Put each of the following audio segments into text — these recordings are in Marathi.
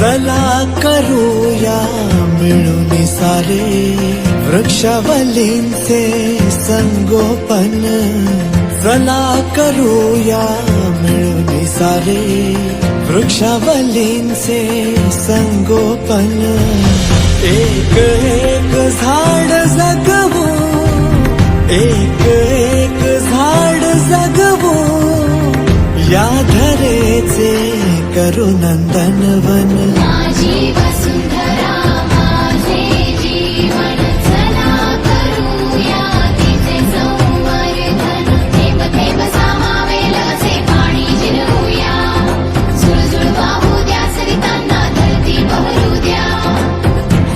चला करूया मिळून सारे वृक्षावलींचे संगोपन. चला करूया मिळून सारे वृक्षावलींचे संगोपन. एक एक झाड जगवू एक एक झाड जगवू या धरेचे करू नंदनवन माझी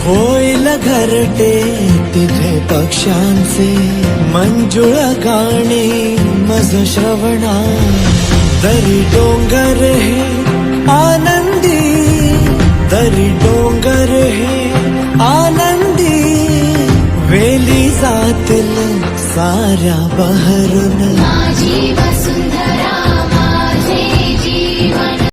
होईल घरटे तिथे पक्ष्यांचे मंजुळ गाणे मज श्रवणा दरी डोंगर हे आनंदी दरी डोंगर हे आनंदी। वेली जातील साऱ्या बहरून। माझी